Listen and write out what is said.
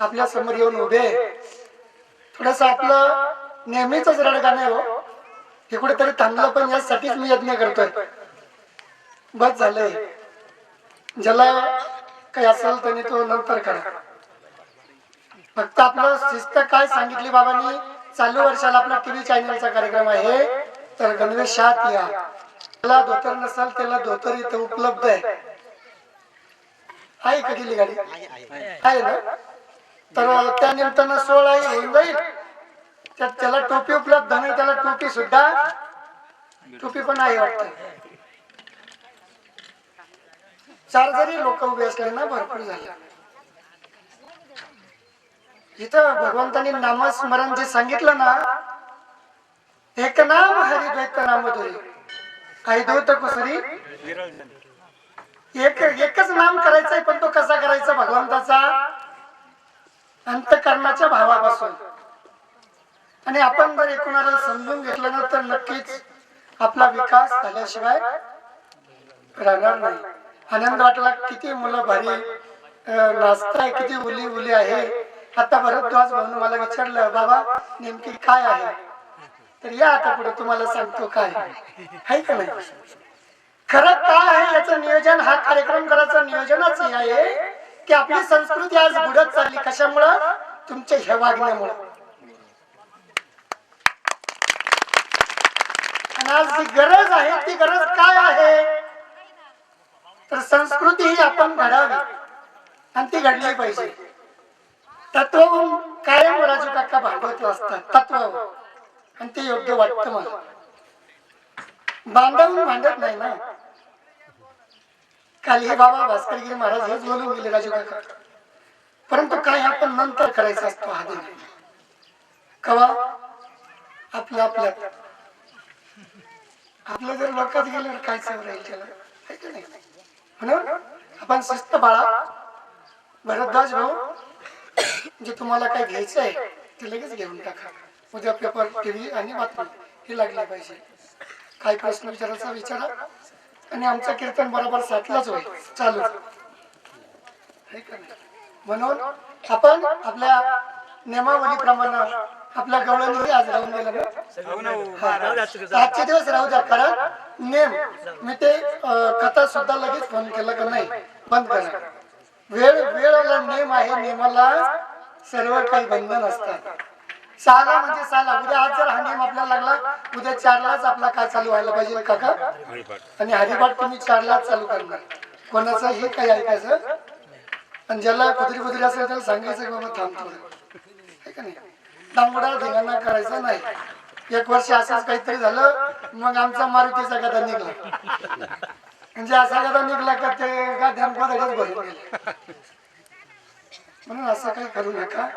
आपल्यासमोर येऊन उभे थोडस आपलं नेहमीच रडगाणं आहे हो. हे कुठेतरी थांबलं पण यासाठीच मी यज्ञ करतोय. बस झालंय. ज्याला काही असेल त्याने तो नंतर करा. फक्त आपलं शिस्त काय सांगितली बाबांनी चालू वर्षाला आपला टीव्ही चॅनलचा कार्यक्रम आहे. तर गणवेशात या. त्याला धोतर नसाल त्याला धोतर इथं उपलब्ध आहे. आहे का गेली गाडी? आहे ना? तर त्या निमित्तानं सोहळा होऊन जाईल. त्याला टोपी उपलब्ध नाही त्याला टोपी सुद्धा टोपी पण आहे वाटतं. चार जरी लोक उभे असले ना भरपूर झाले. इथं भगवंतांनी नामस्मरण जे सांगितलं ना एक नाम हरिद्वैत नाम तुरी काही दोत कुसरी? एक एकच नाम करायचंय पण तो कसा करायचा? भगवंताचा? अंतकरणाच्या भावापासून. आणि आपण जर एकूणाला समजून घेतलं ना तर नक्कीच आपला विकास झाल्याशिवाय राहणार नाही. आनंद वाटला किती मुलं भारी नाचताय किती उली उली आहे. आता भरद्वाज म्हणून मला विचारलं बाबा नेमकी काय आहे? तर या आता पुढे तुम्हाला सांगतो काय आहे. का नाही? खरं काय आहे याचं नियोजन? हा कार्यक्रम करायचं नियोजनच हे आहे. की आपली संस्कृती आज बुडत चालली. कशामुळं? तुमच्या ह्या वागण्यामुळं. आज जी गरज आहे ती गरज काय आहे? तर संस्कृती ही आपण घडावी. आणि ती घडली पाहिजे. तत्व कायम राजू काका भागवत असतात तत्व आणि ते योग्य वाटतं मला. बांधवून भांडत नाही ना? काल हे बाबा भास्करगिरी महाराज हेच बोलून गेले राजू काका. परंतु काय आपण नंतर करायचं असतो हा दिन कवा? आपल्या आपल्यात. आपलं जर लोकात गेल्यावर काय चव राहील त्याला म्हणून आपण शिस्त बाळा. भरद्वाज भाऊ जे तुम्हाला काय घ्यायचं आहे ते लगेच घेऊन टाका. उद्या पेपर टीव्ही आणि बातमी हे लागले पाहिजे. काय प्रश्न विचारायचा विचारा. आणि आमचं कीर्तन बरोबर साठलाच होईल. चालू. है? म्हणून आपण आपल्या नियमावलीप्रमाणे आपल्या गवळणी आज राहून गेलं ना? आजचे दिवस राहू द्या कारण नेम मी ते कथा सुद्धा लगेच फोन केला का नाही? बंद करा. वेळ वेळेला नेम आहे नेमाला सर्व काही बंधन असतात. साला म्हणजे साला. उद्या आज जर हा नेम आपल्याला लागला उद्या चारलाच आपला काय चालू व्हायला पाहिजे काका? आणि हरिपाठ तुम्ही चारलाच चालू करणार. कोणाचं हे काही ऐकायचं? आणि ज्याला कुत्री कुत्री असेल त्याला सांगायचं की बाबा थांब थोडं. का नाही? दांगडा धिंगाणा करायचा नाही. एक वर्ष असंच काहीतरी झालं मग आमचा मारुतीचा गदा निघला. म्हणजे असा गदा निघला का ते गाध्यान गोदड्यात भरून गेले. म्हणून असं काही करू नका.